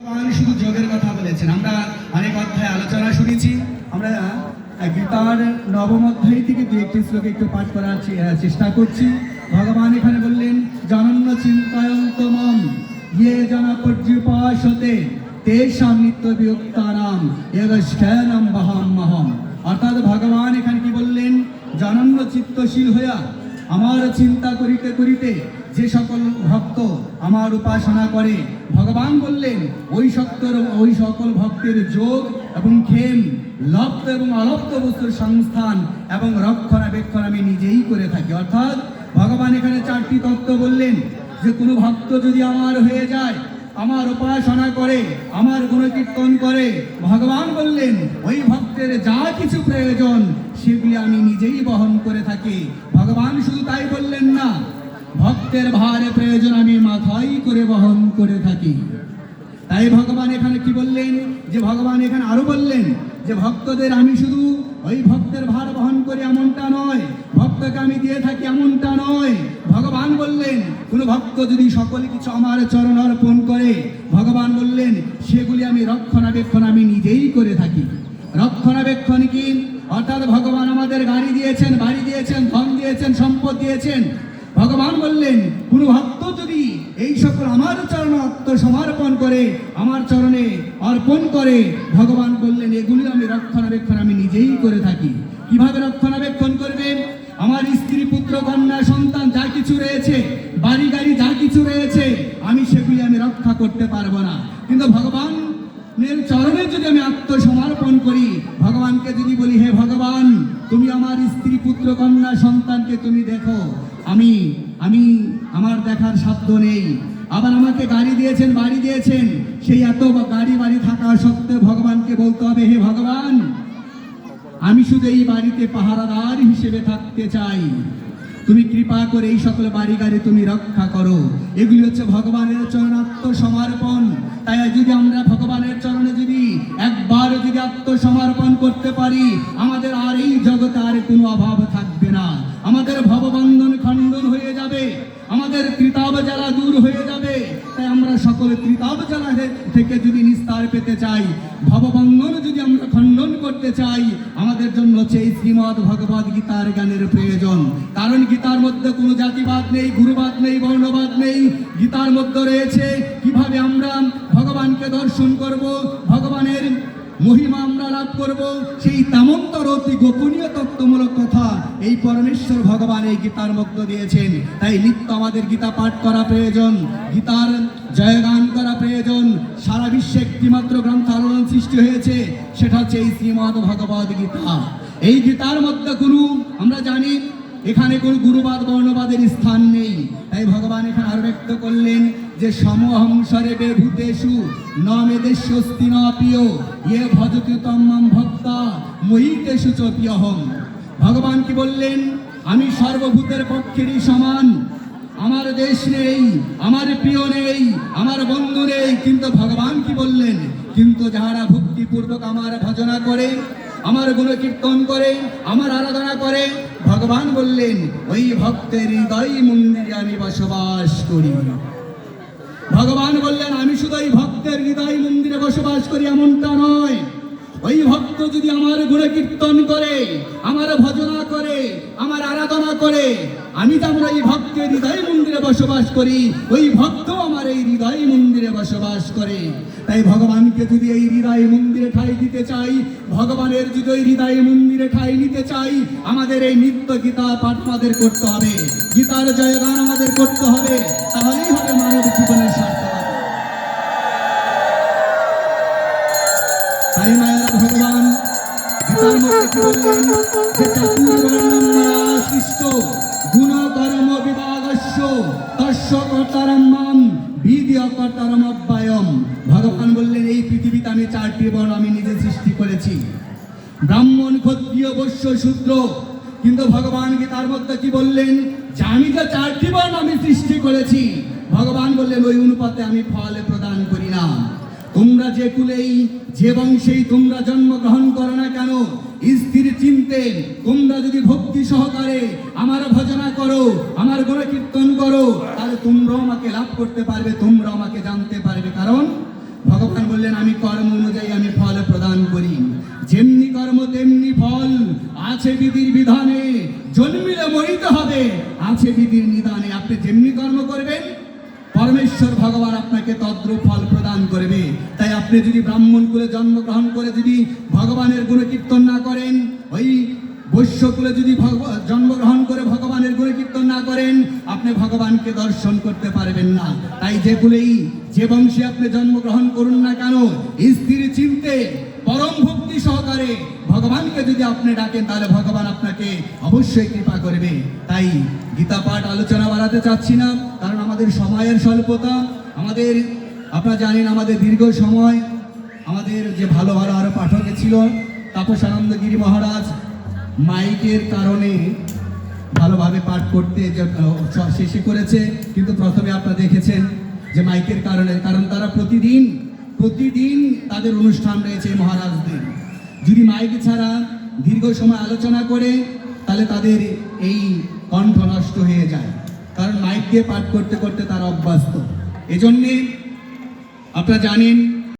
ভগবান শুধু যোগের কথা বলেছেন। আমরা অনেক অধ্যায় আলোচনা শুনেছি। আমরা গীতার নবম অধ্যায় থেকে দু একটি একটু পাঠ করার চেষ্টা করছি। ভগবান এখানে বললেন, জনন্য চিন্তায়ন্তমম ইয়ে জন তেষাম নিত্য বিয়ক্তানাম এগস্খ্যানম মহম অর্থাৎ ভগবান এখানে কি বললেন, জনন্য চিত্তশীল হইয়া আমার চিন্তা করিতে করিতে যে সকল ভক্ত আমার উপাসনা করে, ভগবান বললেন, ওই শক্তর ওই সকল ভক্তের যোগ এবং ক্ষেম লপ্ত এবং অলপ্ত বস্তুর সংস্থান এবং রক্ষণাবেক্ষণ আমি নিজেই করে থাকি। অর্থাৎ ভগবান এখানে চারটি তত্ত্ব বললেন, যে কোনো ভক্ত যদি আমার হয়ে যায়, আমার উপাসনা করে, আমার গুণকীর্তন করে, ভগবান বললেন, ওই ভক্তের যা কিছু প্রয়োজন, সেগুলি আমি নিজেই বহন করে থাকি। ভগবান শুধু তাই বললেন না, ভক্তের ভারে প্রয়োজন আমি মাথায় করে বহন করে থাকি। তাই ভগবান এখানে কি বললেন? যে ভগবান এখানে আরও বললেন যে ভক্তদের আমি শুধু ওই ভক্তের ভার বহন করি এমনটা নয়, ভক্তকে আমি দিয়ে থাকি এমনটা নয়। ভগবান বললেন, কোন ভক্ত যদি সকলে কিছু আমার চরণ অর্পণ করে, ভগবান বললেন, সেগুলি আমি রক্ষণাবেক্ষণ আমি নিজেই করে থাকি। রক্ষণাবেক্ষণ কি? অর্থাৎ ভগবান আমাদের গাড়ি দিয়েছেন, বাড়ি দিয়েছেন, ধন দিয়েছেন, সম্পদ দিয়েছেন। ভগবান বললেন, কোন ভক্ত যদি এই সকল আমার চরণে আত্মসমর্পণ করে, আমার চরণে অর্পণ করে, ভগবান বললেন, এগুলি আমি রক্ষণাবেক্ষণ আমি নিজেই করে থাকি। কীভাবে রক্ষণাবেক্ষণ করবেন আমার স্ত্রী পুত্র কন্যা সন্তান যা কিছু রয়েছে বাড়ি গাড়ি যা কিছু রয়েছে আমি সেগুলি আমি রক্ষা করতে পারব না কিন্তু ভগবান এর চরণে যদি আমি আত্মসমর্পণ করি, ভগবানকে যদি বলি, হে ভগবান, তুমি আমার স্ত্রী, পুত্র, কন্যা, সন্তানকে তুমি দেখো। আমি আমি, আমার দেখার সাধ্য নেই। আবার আমাকে গাড়ি দিয়েছেন, বাড়ি দিয়েছেন। সেই এত গাড়ি বাড়ি থাকা সত্ত্বেও ভগবানকে বলতে হবে, হে ভগবান, আমি শুধু এই বাড়িতে পাহারাদার হিসেবে থাকতে চাই। তুমি কৃপা করে এই সকল বাড়ি গাড়ি তুমি রক্ষা করো। এগুলি হচ্ছে ভগবানের চরণ আত্মসমর্পণ তাই যদি আমরা ভগবানের চরণে যদি একবার যদি আত্মসমর্পণ করতে পারি, আমাদের আর এই জগতে আর কোনো অভাব থাকবে না। আমাদের ভববন্ধন খণ্ডন হয়ে যাবে, আমাদের কৃতাব জ্বালা দূর হয়ে যাবে। তাই আমরা সকলে কৃতাব জ্বালা থেকে যদি নিস্তার পেতে চাই, ভববন্ধন যদি আমরা খণ্ডন করতে চাই, আমাদের জন্য হচ্ছে এই শ্রীমদ ভগবদ গীতার জ্ঞানের প্রয়োজন। কারণ গীতার মধ্যে কোনো জাতিবাদ নেই, গুরুবাদ নেই, বর্ণবাদ নেই। গীতার মধ্যে রয়েছে, কীভাবে আমরা ভগবানকে দর্শন করব, ভগবানের মহিমা আমরা লাভ করব, সেই তেমন্তর অতি গোপনীয় তত্ত্বমূলক কথা এই পরমেশ্বর ভগবান এই গীতার মধ্যে দিয়েছেন। তাই নিত্য আমাদের গীতা পাঠ করা প্রয়োজন, গীতার জয়গান করা প্রয়োজন। সারা বিশ্বে একটিমাত্র গ্রন্থ আলোড়ন সৃষ্টি হয়েছে, সেটা হচ্ছে এই শ্রীমদ ভগবদ গীতা। এই গীতার মধ্যে কোনো আমরা জানি এখানে কোনো গুরুবাদ, বর্ণবাদের স্থান নেই। তাই ভগবান এখানে আরও ব্যক্ত করলেন যে সমহংসরে বেভূতেষু ন মেদেশ্বস্তি ন প্রিয় ইয়ে ভজতি তম্মম ভক্তা, মহিতেষু চ প্রিয়হম ভগবান কি বললেন? আমি সর্বভূতের পক্ষেরই সমান। আমার দেশ নেই, আমার প্রিয় নেই, আমার বন্ধু নেই। কিন্তু ভগবান কি বললেন? কিন্তু যাহারা ভক্তিপূর্বক আমার ভজনা করে, আমার গুণ কীর্তন করে, আমার আরাধনা করে, ভগবান বললেন, ওই ভক্তের হৃদয় মন্দিরে আমি বসবাস করি। বললেন, আমি শুধু ওই ভক্তের হৃদয় মন্দিরে বসবাস করি, এমনটা নয়। ওই ভক্ত যদি আমার গুণে কীর্তন করে, আমার ভজনা করে, আমার আরাধনা করে, আমি যেমন ওই ভক্তের হৃদয় মন্দিরে বসবাস করি। ওই ভক্ত আমার এই হৃদয় মন্দিরে বসবাস করে। তাই ভগবানকে যদি এই হৃদয় মন্দিরে ঠাই দিতে চাই, ভগবানের যদি ওই হৃদয় মন্দিরে ঠাই নিতে চাই, আমাদের এই নিত্য গীতা পাঠ আমাদের করতে হবে। গীতার জয়গান আমাদের করতে হবে। তাহলেই হবে মানব জীবনের সৃষ্ট গুণ কর্ম বিভাগস্য তস্য কর্তারম মাম বিদ্য অব্যয়ম ভগবান বললেন, এই পৃথিবীতে আমি চারটি বর্ণ আমি নিজে সৃষ্টি করেছি। ব্রাহ্মণ, ক্ষত্রিয়, বৈশ্য, শূদ্র। কিন্তু ভগবান গীতার মধ্যে কি বললেন, যে আমি যে চারটি বর্ণ আমি সৃষ্টি করেছি। ভগবান বললেন, ওই অনুপাতে আমি ফল প্রদান করি না। তোমরা যে কুলেই, যে বংশেই তোমরা জন্মগ্রহণ করো না কেন স্থির চিনতে তোমরা যদি ভক্তি সহকারে আমার ভজনা করো, আমার গুণ কীর্তন করো, তাহলে তোমরাও আমাকে লাভ করতে পারবে তোমরা আমাকে জানতে পারবে। কারণ ভগবান বললেন, আমি কর্ম অনুযায়ী আমি ফল প্রদান করি। যেমনি কর্ম, তেমনি ফল আছে বিধির বিধানে। জন্মিলে মরিতে হবে, আছে বিধির নিদানে। আপনি যেমনি কর্ম করবেন পরমেশ্বর ভগবান আপনাকে তদ্রূপ ফল প্রদান করবে। তাই আপনি যদি ব্রাহ্মণ কুলে জন্মগ্রহণ করে যদি ভগবানের গুণ কীর্তন না করেন, ওই বৈশ্য কুলে যদি জন্মগ্রহণ করে ভগবানের গুণ কীর্তন না করেন, আপনি ভগবানকে দর্শন করতে পারবেন না। তাই যে কুলেই, যে বংশে আপনি জন্মগ্রহণ করুন না কেন স্থির চিনতে, পরম ভক্তি সহকারে ভগবানকে যদি আপনি ডাকেন, তাহলে ভগবান আপনাকে অবশ্যই কৃপা করবে। তাই গীতা পাঠ আলোচনা বাড়াতে চাচ্ছি না। আমাদের সময়ের স্বল্পতা, আমাদের, আপনারা জানেন আমাদের দীর্ঘ সময়, আমাদের যে ভালো ভালো আরও পাঠক ছিল, তাপস আনন্দগিরি মহারাজ মাইকের কারণে ভালোভাবে পাঠ করতে শেষে করেছে, কিন্তু প্রথমে আপনারা দেখেছেন যে মাইকের কারণে, কারণ তারা প্রতিদিন প্রতিদিন তাদের অনুষ্ঠান রয়েছে মহারাজদের। যদি মাইক ছাড়া দীর্ঘ সময় আলোচনা করে, তাহলে তাদের এই কণ্ঠ নষ্ট হয়ে যায়। কারণ মাইক দিয়ে পাঠ করতে করতে তারা অভ্যস্ত। এজন্যে আপনারা জানেন